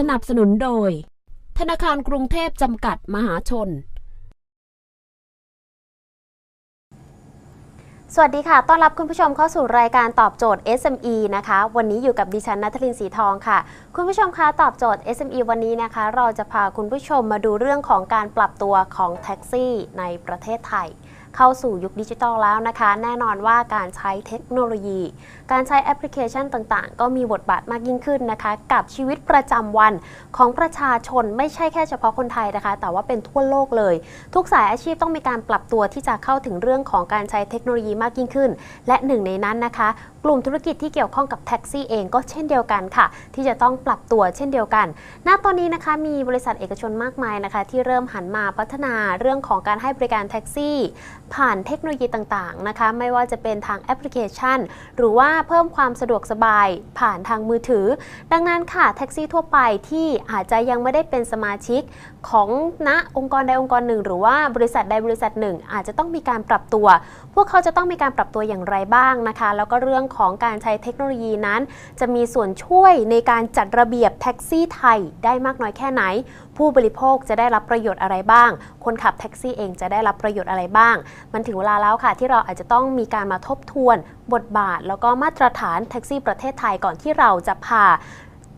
สนับสนุนโดย ธนาคารกรุงเทพจำกัดมหาชน สวัสดีค่ะ ต้อนรับคุณผู้ชมเข้าสู่รายการตอบโจทย์ SME นะคะ วันนี้อยู่กับดิฉันนัทลินสีทองค่ะ คุณผู้ชมคะตอบโจทย์ SME วันนี้นะคะ เราจะพาคุณผู้ชมมาดูเรื่องของการปรับตัวของแท็กซี่ในประเทศไทย เข้าสู่ยุคดิจิทัลแล้วนะคะ แน่นอนว่าการใช้เทคโนโลยี การใช้แอปพลิเคชันต่างๆ ก็มีบทบาทมากยิ่งขึ้นนะคะ กับชีวิตประจำวันของประชาชนไม่ใช่แค่เฉพาะคนไทยนะคะ แต่ว่าเป็นทั่วโลกเลย ทุกสายอาชีพต้องมีการปรับตัวที่จะเข้าถึงเรื่องของการใช้เทคโนโลยีมากยิ่งขึ้น และหนึ่งในนั้นนะคะ กลุ่มธุรกิจที่เกี่ยวข้องกับแท็กซี่เองก็เช่นเดียวกันค่ะ ที่จะต้องปรับตัวเช่นเดียวกัน ณ ตอนนี้นะคะมีบริษัทเอกชนมากมายนะคะ ที่เริ่มหันมาพัฒนาเรื่องของการให้บริการแท็กซี่ ผ่านเทคโนโลยีต่างๆนะคะ ไม่ว่าจะเป็นทางแอปพลิเคชัน หรือว่าเพิ่มความสะดวกสบายผ่านทางมือถือ ดังนั้นค่ะแท็กซี่ทั่วไปที่อาจจะยังไม่ได้เป็นสมาชิกของณองค์กรใดองค์กรหนึ่ง หรือว่าบริษัทใดบริษัทหนึ่ง อาจจะต้องมีการปรับตัว พวกเขาจะต้องมีการปรับตัวอย่างไรบ้างนะคะ แล้วก็เรื่องของการใช้เทคโนโลยีนั้น จะมีส่วนช่วยในการจัดระเบียบแท็กซี่ไทยได้มากน้อยแค่ไหนผู้บริโภคจะได้รับประโยชน์อะไรบ้าง คนขับแท็กซี่เองจะได้รับประโยชน์อะไรบ้าง มันถึงเวลาแล้วค่ะ ที่เราอาจจะต้องมีการมาทบทวน บทบาท แล้วก็มาตรฐานแท็กซี่ประเทศไทยก่อนที่เราจะพา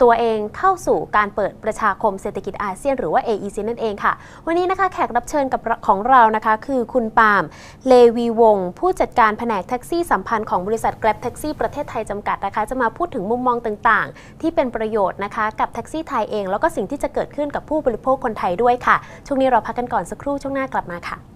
ตัวเองเข้าสู่การเปิดประชาคมเศรษฐกิจอาเซียนหรือว่า AEC นั่นเองค่ะ วันนี้นะคะแขกรับเชิญกับของเรานะคะ คือคุณปาล์มเลวีวง ผู้จัดการแผนกแท็กซี่สัมพันธ์ของบริษัท Grab Taxi ประเทศไทยจำกัดนะคะ จะมาพูดถึงมุมมองต่างๆ ที่เป็นประโยชน์นะคะกับแท็กซี่ไทยเอง แล้วก็สิ่งที่จะเกิดขึ้นกับผู้บริโภคคนไทยด้วยค่ะ ช่วงนี้เราพักกันก่อนสักครู่ช่วงหน้ากลับมาค่ะ